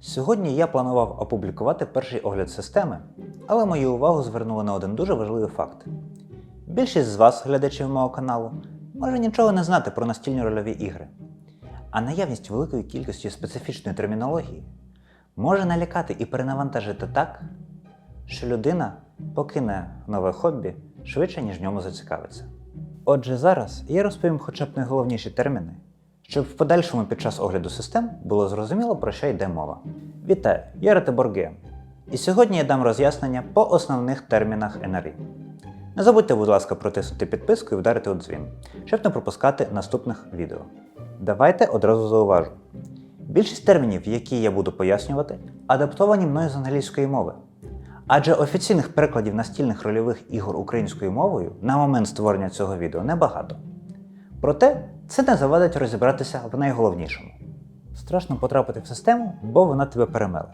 Сьогодні я планував опублікувати перший огляд системи, але мою увагу звернули на один дуже важливий факт. Більшість з вас, глядачів мого каналу, може нічого не знати про настільні рольові ігри. А наявність великої кількості специфічної термінології може налякати і перенавантажити так, що людина покине нове хобі швидше, ніж в ньому зацікавиться. Отже, зараз я розповім хоча б найголовніші терміни, щоб в подальшому під час огляду систем було зрозуміло, про що йде мова. Вітаю, я Гейм. І сьогодні я дам роз'яснення по основних термінах NRI. Не забудьте, будь ласка, протиснути підписку і вдарити у дзвін, щоб не пропускати наступних відео. Давайте одразу зауважу. Більшість термінів, які я буду пояснювати, адаптовані мною з англійської мови. Адже офіційних перекладів настільних рольових ігор українською мовою на момент створення цього відео небагато. Проте це не завадить розібратися в найголовнішому. Страшно потрапити в систему, бо вона тебе перемеле.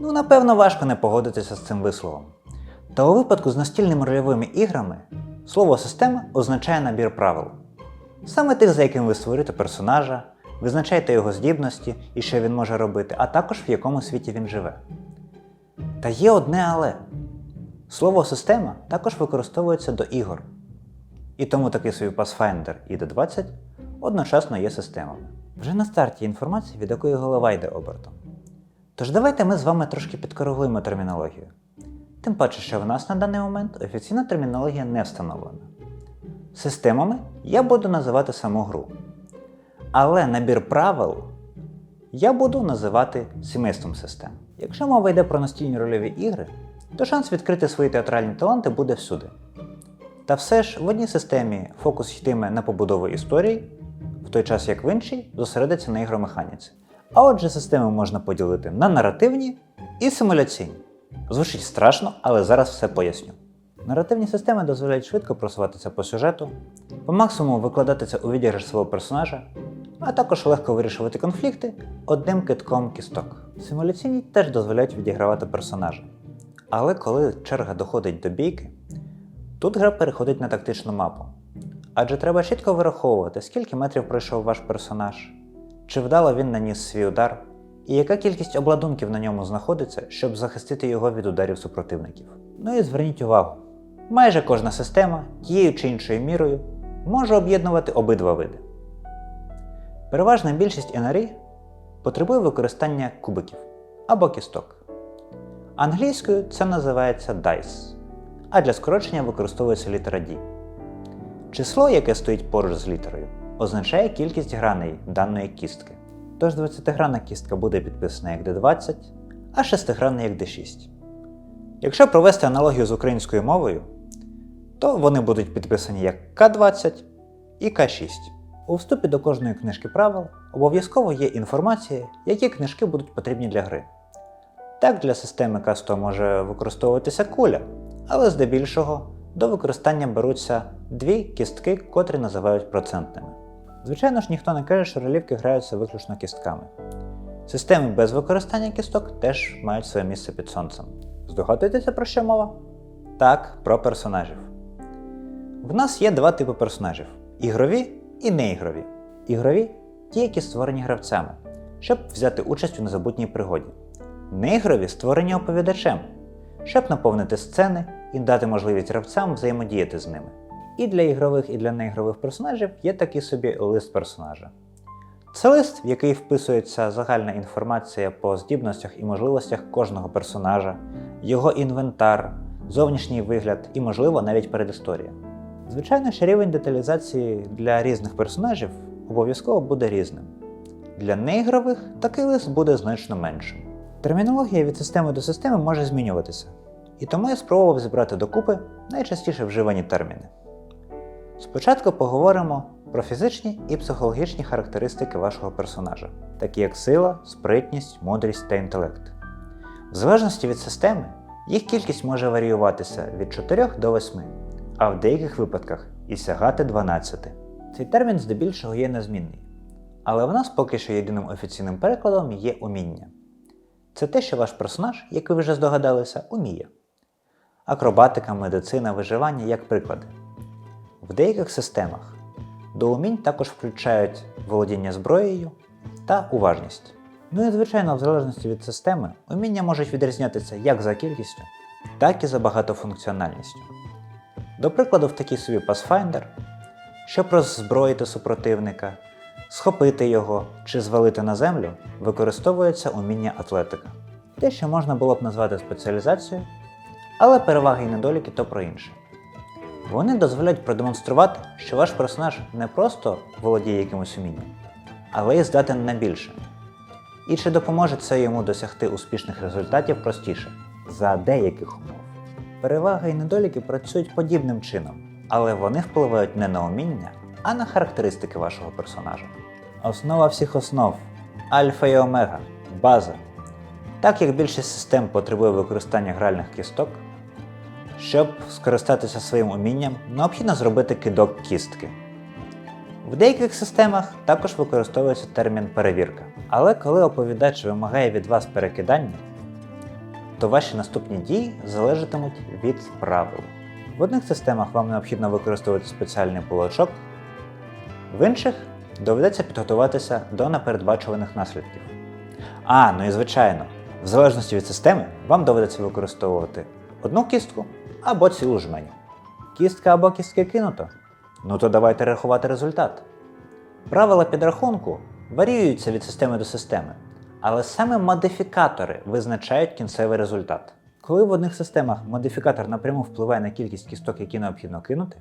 Ну, напевно, важко не погодитися з цим висловом. Та у випадку з настільними рольовими іграми слово система означає набір правил. Саме тих, за яким ви створюєте персонажа, визначаєте його здібності і що він може робити, а також в якому світі він живе. Та є одне але. Слово система також використовується до ігор. І тому такий собі Pathfinder і D20 одночасно є системами. Вже на старті інформації, від якої голова йде обертом. Тож давайте ми з вами трошки підкоригуємо термінологію. Тим паче, що в нас на даний момент офіційна термінологія не встановлена. Системами я буду називати саму гру. Але набір правил я буду називати сімейством систем. Якщо мова йде про настільні рольові ігри, то шанс відкрити свої театральні таланти буде всюди. Та все ж в одній системі фокус йтиме на побудову історії, в той час як в іншій зосередиться на ігромеханіці. А отже, системи можна поділити на наративні і симуляційні. Звучить страшно, але зараз все поясню. Наративні системи дозволяють швидко просуватися по сюжету, по максимуму викладатися у відіграш свого персонажа, а також легко вирішувати конфлікти одним китком кісток. Симуляційні теж дозволяють відігравати персонажа. Але коли черга доходить до бійки, тут гра переходить на тактичну мапу. Адже треба чітко вираховувати, скільки метрів пройшов ваш персонаж, чи вдало він наніс свій удар, і яка кількість обладунків на ньому знаходиться, щоб захистити його від ударів супротивників. Ну і зверніть увагу, майже кожна система тією чи іншою мірою може об'єднувати обидва види. Переважна більшість NRI потребує використання кубиків або кісток. Англійською це називається dice, а для скорочення використовується літера D. Число, яке стоїть поруч з літерою, означає кількість граней даної кістки. Тож 20-гранна кістка буде підписана як D20, а 6-гранна як D6. Якщо провести аналогію з українською мовою, то вони будуть підписані як К20 і К6. У вступі до кожної книжки правил обов'язково є інформація, які книжки будуть потрібні для гри. Так, для системи К100 може використовуватися куля, але здебільшого до використання беруться дві кістки, котрі називають процентними. Звичайно ж, ніхто не каже, що ролівки граються виключно кістками. Системи без використання кісток теж мають своє місце під сонцем. Здогадуєтеся, про що мова? Так, про персонажів. В нас є два типи персонажів: ігрові і неігрові. Ігрові ті, які створені гравцями, щоб взяти участь у незабутній пригоді. Неігрові створені оповідачем, щоб наповнити сцени і дати можливість гравцям взаємодіяти з ними. І для ігрових, і для неігрових персонажів є такий собі лист персонажа. Це лист, в який вписується загальна інформація по здібностях і можливостях кожного персонажа, його інвентар, зовнішній вигляд і, можливо, навіть передісторія. Звичайно, що рівень деталізації для різних персонажів обов'язково буде різним. Для неігрових такий лист буде значно меншим. Термінологія від системи до системи може змінюватися, і тому я спробував зібрати докупи найчастіше вживані терміни. Спочатку поговоримо про фізичні і психологічні характеристики вашого персонажа, такі як сила, спритність, мудрість та інтелект. В залежності від системи, їх кількість може варіюватися від 4 до 8, а в деяких випадках і сягати 12. Цей термін здебільшого є незмінний. Але в нас поки що єдиним офіційним перекладом є уміння. Це те, що ваш персонаж, як ви вже здогадалися, уміє. Акробатика, медицина, виживання як приклади. В деяких системах до умінь також включають володіння зброєю та уважність. Ну і звичайно, в залежності від системи, уміння можуть відрізнятися як за кількістю, так і за багатофункціональністю. До прикладу, в такій собі Pathfinder, щоб роззброїти супротивника, схопити його чи звалити на землю, використовується уміння атлетика. Те, що можна було б назвати спеціалізацією, але переваги і недоліки то про інше. Вони дозволяють продемонструвати, що ваш персонаж не просто володіє якимось умінням, але й здатен на більше. І чи допоможе це йому досягти успішних результатів простіше за деяких умов. Переваги і недоліки працюють подібним чином, але вони впливають не на уміння, а на характеристики вашого персонажа. Основа всіх основ альфа і омега, база. Так як більшість систем потребує використання гральних кісток, щоб скористатися своїм умінням, необхідно зробити кидок кістки. В деяких системах також використовується термін перевірка. Але коли оповідач вимагає від вас перекидання, то ваші наступні дії залежатимуть від правил. В одних системах вам необхідно використовувати спеціальний полочок, в інших доведеться підготуватися до непередбачуваних наслідків. А, ну і звичайно, в залежності від системи вам доведеться використовувати одну кістку або цілу жменю. Кістка або кістки кинуто. Ну то давайте рахувати результат. Правила підрахунку варіюються від системи до системи, але саме модифікатори визначають кінцевий результат. Коли в одних системах модифікатор напряму впливає на кількість кісток, які необхідно кинути,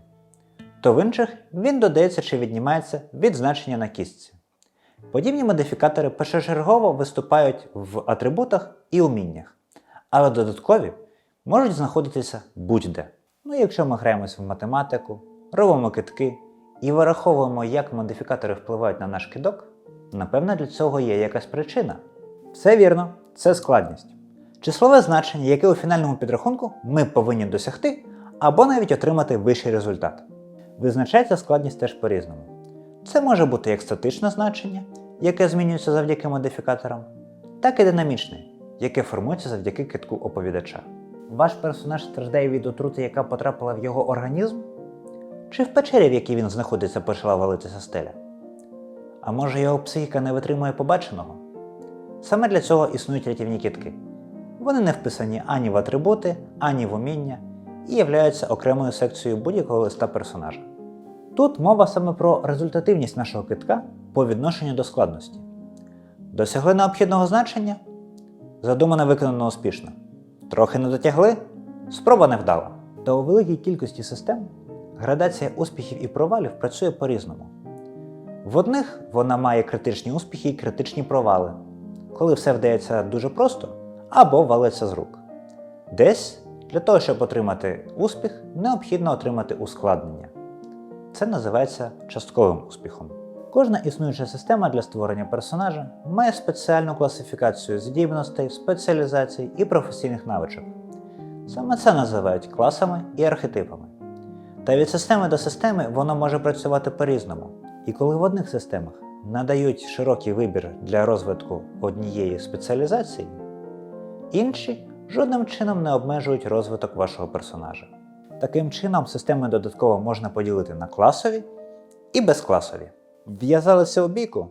то в інших він додається чи віднімається від значення на кістці. Подібні модифікатори першочергово виступають в атрибутах і уміннях, але додаткові можуть знаходитися будь-де. Ну, якщо ми граємось в математику, робимо китки і вираховуємо, як модифікатори впливають на наш кидок, напевно, для цього є якась причина. Все вірно, це складність. Числове значення, яке у фінальному підрахунку ми повинні досягти або навіть отримати вищий результат. Визначається складність теж по-різному. Це може бути як статичне значення, яке змінюється завдяки модифікаторам, так і динамічне, яке формується завдяки китку оповідача. Ваш персонаж страждає від отрути, яка потрапила в його організм? Чи в печері, в якій він знаходиться, почала валитися стеля? А може його психіка не витримує побаченого? Саме для цього існують рятівні кітки. Вони не вписані ані в атрибути, ані в уміння і являються окремою секцією будь-якого листа персонажа. Тут мова саме про результативність нашого китка по відношенню до складності. Досягли необхідного значення? Задумане виконано успішно. Трохи не дотягли? Спроба не вдала. Та у великій кількості систем градація успіхів і провалів працює по-різному. В одних вона має критичні успіхи і критичні провали, коли все вдається дуже просто або валиться з рук. Десь для того, щоб отримати успіх, необхідно отримати ускладнення. Це називається частковим успіхом. Кожна існуюча система для створення персонажа має спеціальну класифікацію здібностей, спеціалізацій і професійних навичок. Саме це називають класами і архетипами. Та від системи до системи воно може працювати по-різному. І коли в одних системах надають широкий вибір для розвитку однієї спеціалізації, інші жодним чином не обмежують розвиток вашого персонажа. Таким чином, системи додатково можна поділити на класові і безкласові. В'язалися у бійку?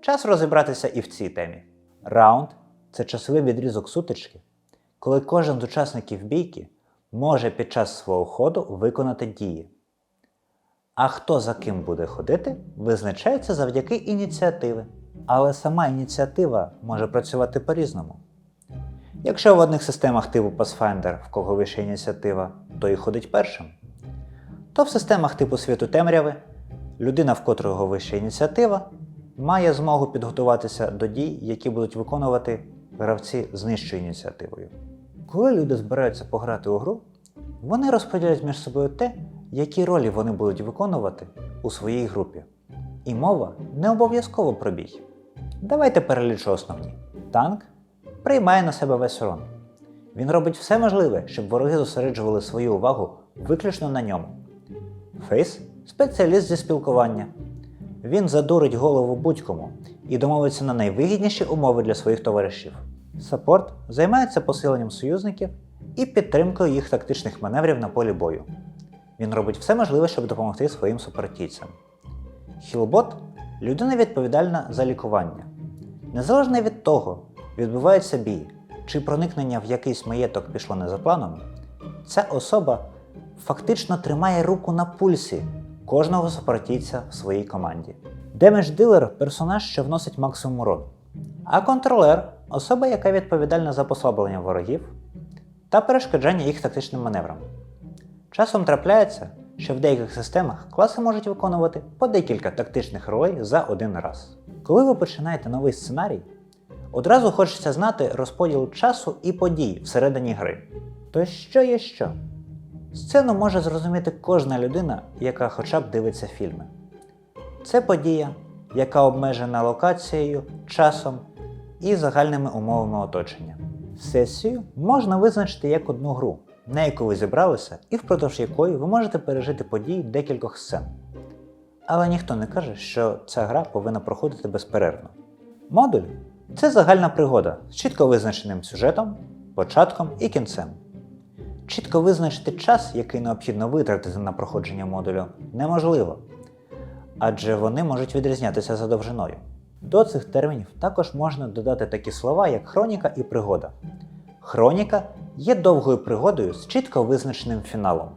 Час розібратися і в цій темі. Раунд це часовий відрізок сутички, коли кожен з учасників бійки може під час свого ходу виконати дії. А хто за ким буде ходити, визначається завдяки ініціативи. Але сама ініціатива може працювати по-різному. Якщо в одних системах типу Pathfinder, в кого вища ініціатива, той і ходить першим, то в системах типу світу темряви людина, в котрого вища ініціатива, має змогу підготуватися до дій, які будуть виконувати гравці з нижчою ініціативою. Коли люди збираються пограти у гру, вони розподіляють між собою те, які ролі вони будуть виконувати у своїй групі. І мова не обов'язково про бій. Давайте перелічу основні. Танк приймає на себе весь урон. Він робить все можливе, щоб вороги зосереджували свою увагу виключно на ньому. Фейс спеціаліст зі спілкування. Він задурить голову будь-кому і домовиться на найвигідніші умови для своїх товаришів. Саппорт займається посиленням союзників і підтримкою їх тактичних маневрів на полі бою. Він робить все можливе, щоб допомогти своїм супартійцям. Хілбот людина відповідальна за лікування. Незалежно від того, відбувається бій, чи проникнення в якийсь маєток пішло не за планом, ця особа фактично тримає руку на пульсі кожного супартійця в своїй команді. Демедж дилер персонаж, що вносить максимум урону, а контролер особа, яка відповідальна за послаблення ворогів та перешкоджання їх тактичним маневрам. Часом трапляється, що в деяких системах класи можуть виконувати по декілька тактичних ролей за один раз. Коли ви починаєте новий сценарій, одразу хочеться знати розподіл часу і подій всередині гри. То що є що? Сцену може зрозуміти кожна людина, яка хоча б дивиться фільми. Це подія, яка обмежена локацією, часом і загальними умовами оточення. Сесію можна визначити як одну гру, на яку ви зібралися і впродовж якої ви можете пережити події декількох сцен. Але ніхто не каже, що ця гра повинна проходити безперервно. Модуль це загальна пригода з чітко визначеним сюжетом, початком і кінцем. Чітко визначити час, який необхідно витратити на проходження модулю, неможливо, адже вони можуть відрізнятися за довжиною. До цих термінів також можна додати такі слова, як хроніка і пригода. Хроніка є довгою пригодою з чітко визначеним фіналом.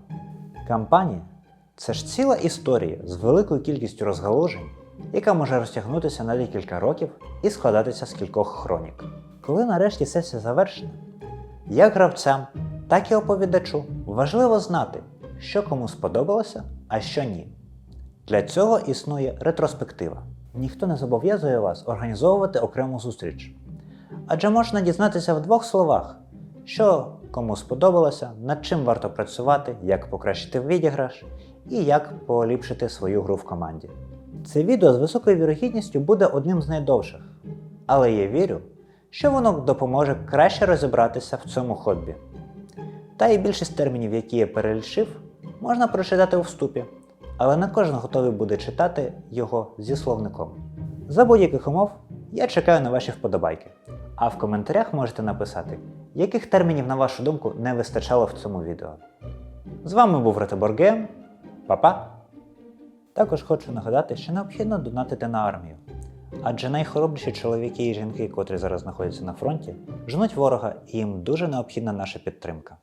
Кампанія це ж ціла історія з великою кількістю розгалужень, яка може розтягнутися на декілька років і складатися з кількох хронік. Коли нарешті сесія завершена, як гравцям, так і оповідачу важливо знати, що кому сподобалося, а що ні. Для цього існує ретроспектива. Ніхто не зобов'язує вас організовувати окрему зустріч. Адже можна дізнатися в двох словах, що кому сподобалося, над чим варто працювати, як покращити відіграш і як поліпшити свою гру в команді. Це відео з високою вірогідністю буде одним з найдовших, але я вірю, що воно допоможе краще розібратися в цьому хобі. Та і більшість термінів, які я перелічив, можна прочитати у вступі, але не кожен готовий буде читати його зі словником. За будь-яких умов я чекаю на ваші вподобайки, а в коментарях можете написати, яких термінів, на вашу думку, не вистачало в цьому відео. З вами був Ретиборгем. Па-па! Також хочу нагадати, що необхідно донатити на армію. Адже найхоробріші чоловіки і жінки, котрі зараз знаходяться на фронті, жнуть ворога і їм дуже необхідна наша підтримка.